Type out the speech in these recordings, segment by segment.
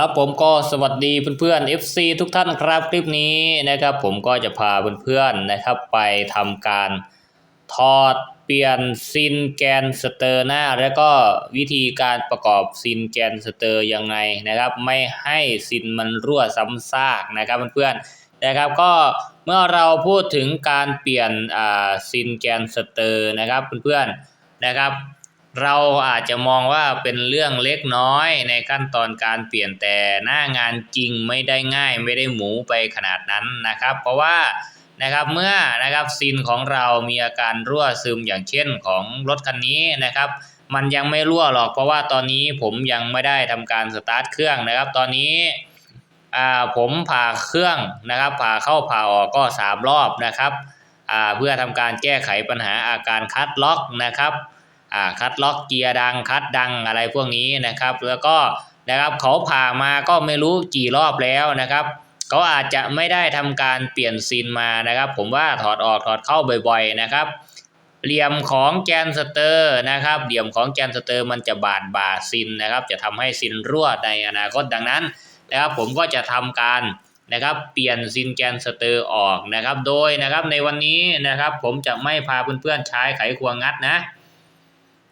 ครับผมก็สวัสดีเพื่อนๆ FC ทุกท่านครับคลิปนี้นะครับ ผมก็จะพาเพื่อนๆนะครับ ไปทำการถอดเปลี่ยนซินแกนสเตอร์หน้า แล้วก็วิธีการประกอบซินแกนสเตอร์ยังไงนะครับ ไม่ให้ซินมันรั่วซ้ำซากนะครับเพื่อนๆนะครับก็เมื่อเราพูดถึงการเปลี่ยนอ่าซินแกนสเตอร์นะครับเพื่อนๆนะครับ เราอาจจะมองว่าเป็นเรื่องเล็กน้อยในขั้นตอนการเปลี่ยนแต่หน้างานจริงไม่ได้ง่ายไม่ได้หมูไปขนาดนั้นนะครับ เพราะว่านะครับเมื่อนะครับซินของเรามีอาการรั่วซึมอย่างเช่นของรถคันนี้นะครับ มันยังไม่รั่วหรอกเพราะว่าตอนนี้ผมยังไม่ได้ทำการสตาร์ทเครื่องนะครับ ตอนนี้อ่าผมผ่าเครื่องนะครับ ผ่าเข้าผ่าออกก็สามรอบนะครับอ่าเพื่อทำการแก้ไขปัญหาอาการคัดล็อกนะครับ อ่าคัดล็อกเกียร์ดังคัดดังอะไรพวกนี้นะครับ แล้วก็นะครับเขาผ่ามาก็ไม่รู้กี่รอบแล้วนะครับเขาอาจจะไม่ได้ทำการเปลี่ยนซินมานะครับ ผมว่าถอดออกถอดเข้าบ่อย ๆนะครับ เหลี่ยมของแกนสเตอร์นะครับ เหลี่ยมของแกนสเตอร์มันจะบาดบาดซินนะครับ จะทำให้ซินรั่วในอนาคตดังนั้นนะครับ ผมก็จะทำการนะครับ เปลี่ยนซินแกนสเตอร์ออกนะครับ โดยนะครับในวันนี้นะครับ ผมจะไม่พาเพื่อนๆใช้ไขควงงัดนะ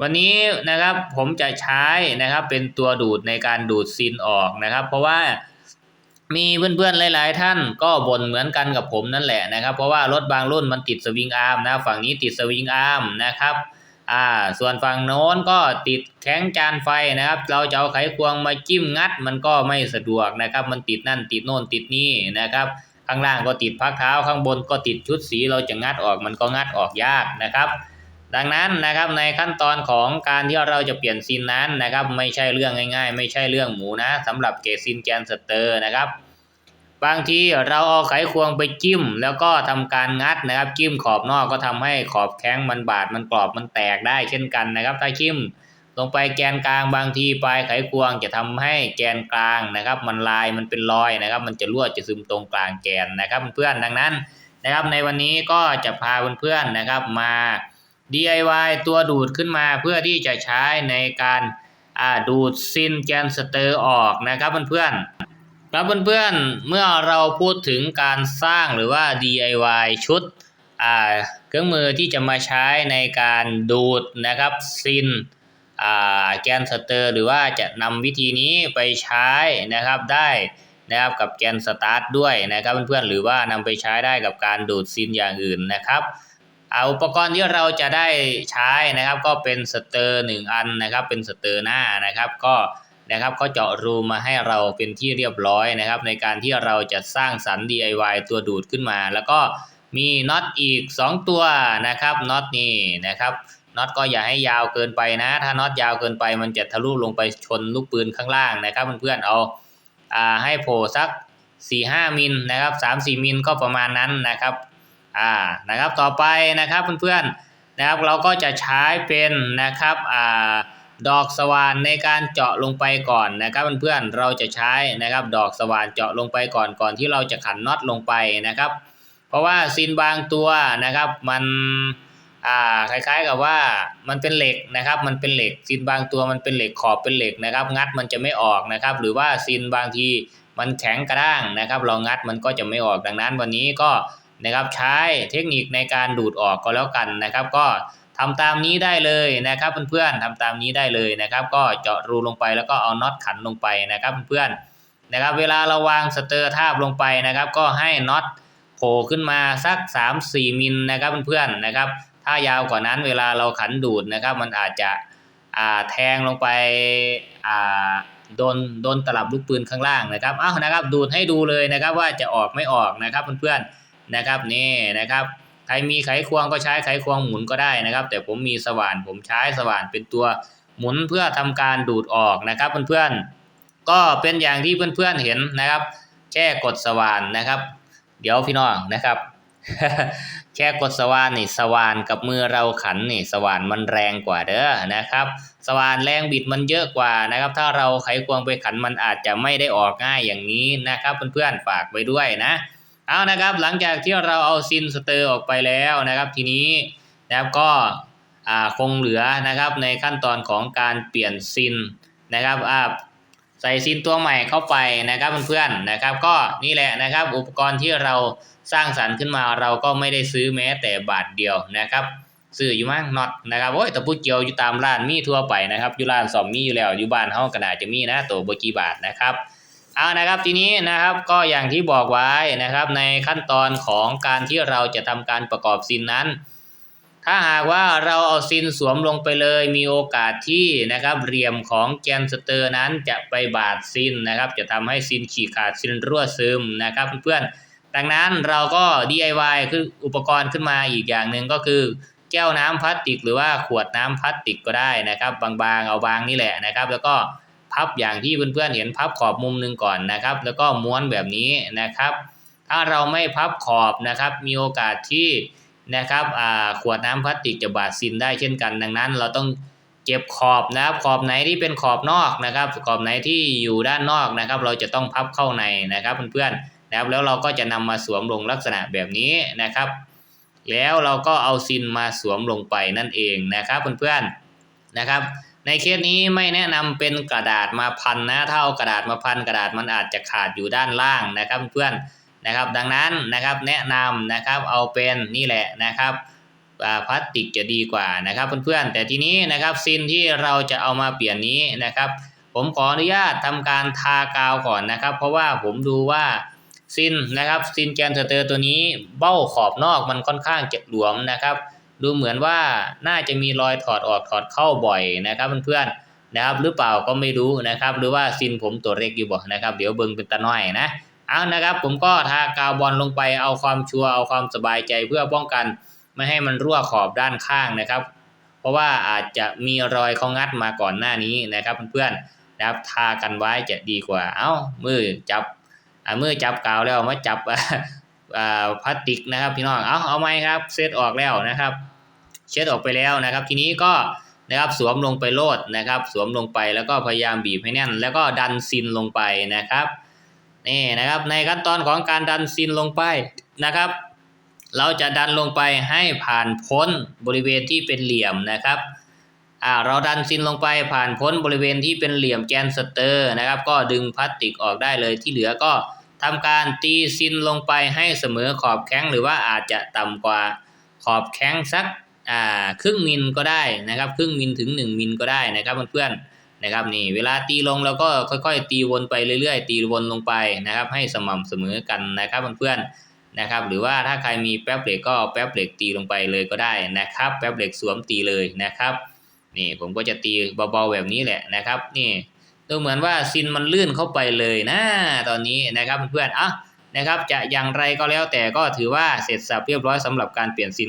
วันนี้นะครับผมจะใช้นะครับเป็นตัวดูดในการดูดซินออกนะครับ เพราะว่ามีเพื่อนๆหลาย ๆ ท่านก็บ่นเหมือนกันกับผมนั่นแหละนะครับ เพราะว่ารถบางรุ่นมันติดสวิงอาร์มนะฝั่งนี้ติดสวิงอาร์มนะครับอ่าส่วนฝั่งโน้นก็ติดแข้งจานไฟนะครับ เราจะเอาไขควงมาจิ้มงัด มันก็ไม่สะดวกนะครับ มันติดนั่นติดโน่นติดนี่นะครับข้างล่างก็ติดพักเท้าข้างบนก็ติดชุดสีเราจะงัดออกมันก็งัดออกยากนะครับ ดังนั้นนะครับในขั้นตอนของการที่เราจะเปลี่ยนซินนั้นนะครับ ไม่ใช่เรื่องง่าย ๆ ไม่ใช่เรื่องหมูนะสำหรับเกรดซินแกนสเตอร์นะครับ บางทีเราเอาไขควงไปจิ้ม แล้วก็ทำการงัดนะครับ จิ้มขอบนอกก็ทำให้ขอบแข้งมันบาดมันกรอบมันแตกได้เช่นกันนะครับ ถ้าจิ้มลงไปแกนกลางบางทีปลายไขควงจะทำให้แกนกลางนะครับ มันลายมันเป็นรอยนะครับ มันจะรั่วจะซึมตรงกลางแกนนะครับเพื่อนดังนั้นนะครับ ในวันนี้ก็จะพาเพื่อนๆนะครับมา DIY ตัวดูดขึ้นมาเพื่อที่จะใช้ในการดูดซินแกนสเตอร์ออกนะครับเพื่อนๆครับเพื่อนๆเมื่อเราพูดถึงการสร้างหรือว่า DIY ชุดเครื่องมือที่จะมาใช้ในการดูดนะครับซินแกนสเตอร์หรือว่าจะนำวิธีนี้ไปใช้นะครับได้นะครับกับแกนสตาร์ทด้วยนะครับเพื่อนๆหรือว่านำไปใช้ได้กับการดูดซินอย่างอื่นนะครับ อาอุปกรณ์ที่เราจะได้ใช้นะครับก็เป็นสเตอร์หนึ่งอันนะครับ เป็นสเตอร์หน้านะครับก็นะครับเขาเจาะรูมาให้เราเป็นที่เรียบร้อยนะครับ ในการที่เราจะสร้างสรรค์ DIY ตัวดูดขึ้นมา แล้วก็มีน็อตอีก 2 ตัวนะครับน็อตนี่นะครับน็อตก็อย่าให้ยาวเกินไปนะ ถ้าน็อตยาวเกินไปมันจะทะลุลงไปชนลูกปืนข้างล่างนะครับเพื่อนๆเอาอ่าให้โผล่สัก 4-5มิลนะครับ3-4มิลก็ประมาณนั้นนะครับ อ่านะครับต่อไปนะครับเพื่อนๆนะครับเราก็จะใช้เป็นนะครับอ่าดอกสว่านในการเจาะลงไปก่อนนะครับเพื่อนๆเราจะใช้นะครับดอกสว่านเจาะลงไปก่อนก่อนที่เราจะขันน็อตลงไปนะครับ เพราะว่าซินบางตัวนะครับมันอ่าคล้ายๆกับว่ามันเป็นเหล็กนะครับ มันเป็นเหล็กซินบางตัวมันเป็นเหล็กขอบเป็นเหล็กนะครับ งัดมันจะไม่ออกนะครับ หรือว่าซินบางทีมันแข็งกระด้างนะครับ เรางัดมันก็จะไม่ออกดังนั้นวันนี้ก็ นะครับใช้เทคนิคในการดูดออกก็แล้วกันนะครับ ก็ทำตามนี้ได้เลยนะครับเพื่อนๆทำตามนี้ได้เลยนะครับ ก็เจาะรูลงไปแล้วก็เอาน็อตขันลงไปนะครับเพื่อนๆนะครับ เวลาเราวางสเตอร์ทาบลงไปนะครับ ก็ให้น็อตโผล่ขึ้นมาสัก 3-4มิลนะครับเพื่อนๆนะครับ ถ้ายาวกว่านั้นเวลาเราขันดูดนะครับ มันอาจจะอ่าแทงลงไปอ่าโดนโดนตลับลูกปืนข้างล่างนะครับอ้าวนะครับ ดูดให้ดูเลยนะครับว่าจะออกไม่ออกนะครับเพื่อนๆ นะครับนี่นะครับใครมีไขควงก็ใช้ไขควงหมุนก็ได้นะครับ แต่ผมมีสว่านผมใช้สว่านเป็นตัวหมุนเพื่อทำการดูดออกนะครับเพื่อนๆก็เป็นอย่างที่เพื่อนๆเห็นนะครับ แค่กดสว่านนะครับ เดี๋ยวพี่น้องนะครับแค่กดสว่านนี่สว่านกับมือเราขันนี่สว่านมันแรงกว่าเด้อนะครับ สว่านแรงบิดมันเยอะกว่านะครับ ถ้าเราไขควงไปขันมันอาจจะไม่ได้ออกง่ายอย่างนี้นะครับ เพื่อนๆฝากไว้ด้วยนะ เอานะครับหลังจากที่เราเอาซินสเตอร์ออกไปแล้วนะครับทีนี้นะครับก็คงเหลือนะครับในขั้นตอนของการเปลี่ยนซินนะครับใส่ซินตัวใหม่เข้าไปนะครับเพื่อนๆนะครับ ก็นี่แหละนะครับอุปกรณ์ที่เราสร้างสรรค์ขึ้นมาเราก็ไม่ได้ซื้อแม้แต่บาทเดียวนะครับซื้ออยู่มั้งน็อตนะครับโอ้ยแต่พูเกี่ยวอยู่ตามร้านมีทั่วไปนะครับอยู่ร้านสอมมีอยู่แล้วอยู่บ้านเฮาก็น่าจะมีนะตัวบกี่บาทนะครับ เอานะครับทีนี้นะครับก็อย่างที่บอกไว้นะครับในขั้นตอนของการที่เราจะทำการประกอบซินนั้น ถ้าหากว่าเราเอาซินสวมลงไปเลย มีโอกาสที่นะครับเหลี่ยมของแกนสเตอร์นั้นจะไปบาดซินนะครับ จะทำให้ซินฉีกขาดซินรั่วซึมนะครับเพื่อนๆดังนั้นเราก็ DIY คืออุปกรณ์ขึ้นมาอีกอย่างหนึ่งก็คือแก้วน้ำพลาสติก หรือว่าขวดน้ำพลาสติกก็ได้นะครับ บางๆเอาบางนี่แหละนะครับ แล้วก็ พับอย่างที่เพื่อนๆเห็นพับขอบมุมหนึ่งก่อนนะครับ แล้วก็ม้วนแบบนี้นะครับ ถ้าเราไม่พับขอบนะครับ มีโอกาสที่นะครับอ่าขวดน้ำพลาสติกจะบาดซินได้เช่นกัน ดังนั้น เราต้องเก็บขอบนะครับ ขอบไหนที่เป็นขอบนอกนะครับ ขอบไหนที่อยู่ด้านนอกนะครับ เราจะต้องพับเข้าในนะครับเพื่อนๆนะครับ แล้วเราก็จะนำมาสวมลงลักษณะแบบนี้นะครับ แล้วเราก็เอาซินมาสวมลงไปนั่นเองนะครับเพื่อนๆนะครับ ในเคสนี้ไม่แนะนำเป็นกระดาษมาพันนะถ้าเอากระดาษมาพันกระดาษมันอาจจะขาดอยู่ด้านล่างนะครับเพื่อนนะครับดังนั้นนะครับแนะนำนะครับเอาเป็นนี่แหละนะครับพลาสติกจะดีกว่านะครับเพื่อนๆแต่ทีนี้นะครับซินที่เราจะเอามาเปลี่ยนนี้นะครับ ผมขออนุญาตทำการทากาวก่อนนะครับ เพราะว่าผมดูว่าซินนะครับซินแกนสเตอร์ตัวนี้เบ้าขอบนอกมันค่อนข้างจะหลวมนะครับ ดูเหมือนว่าน่าจะมีรอยถอดออกถอดเข้าบ่อยนะครับเพื่อนๆนะครับหรือเปล่าก็ไม่รู้นะครับ หรือว่าซินผมตัวเล็กอยู่บ่นะครับ เดี๋ยวเบิ่งเป็นตาน้อยนะเอานะครับ ผมก็ทากาวบอลลงไปเอาความชัวร์เอาความสบายใจเพื่อป้องกันไม่ให้มันรั่วขอบด้านข้างนะครับ เพราะว่าอาจจะมีรอยเขางัดมาก่อนหน้านี้นะครับเพื่อนๆนะครับทากันไว้จะดีกว่า เอ้ามือจับอ่ามือจับกาวแล้วมาจับ อ่าพลาสติกนะครับพี่น้องเอาเอาไหมครับเซตออกแล้วนะครับ เช็ดออกไปแล้วนะครับ ทีนี้ก็นะครับสวมลงไปโลดนะครับ สวมลงไปแล้วก็พยายามบีบให้แน่น แล้วก็ดันซินลงไปนะครับนี่นะครับในขั้นตอนของการดันซินลงไปนะครับ เราจะดันลงไปให้ผ่านพ้นบริเวณที่เป็นเหลี่ยมนะครับอ่าเราดันซินลงไปผ่านพ้นบริเวณที่เป็นเหลี่ยมแกนสเตอร์นะครับ ก็ดึงพลาสติกออกได้เลยที่เหลือก็ ทำการตีซินลงไปให้เสมอขอบแข้งหรือว่าอาจจะต่ำกว่าขอบแข้งสักอ่าครึ่งมิลก็ได้นะครับ ครึ่งมิลถึง 1 มิลก็ได้นะครับเพื่อนๆนะครับนี่เวลาตีลงเราก็ค่อยๆ ตีวนไปเรื่อยๆ ตีวนลงไปนะครับ ให้สม่ำเสมอกันนะครับเพื่อนๆนะครับ หรือว่าถ้าใครมีแป๊บเหล็กก็แป๊บเหล็กตีลงไปเลยก็ได้นะครับ แป๊บเหล็กสวมตีเลยนะครับนี่ผมก็จะตีเบาๆแบบนี้แหละนะครับ นี่ ดูเหมือนว่าซินมันลื่นเข้าไปเลยนะตอนนี้นะครับเพื่อนๆอะนะครับจะอย่างไรก็แล้วแต่ก็ถือว่าเสร็จสับเรียบร้อยสำหรับการเปลี่ยนซิน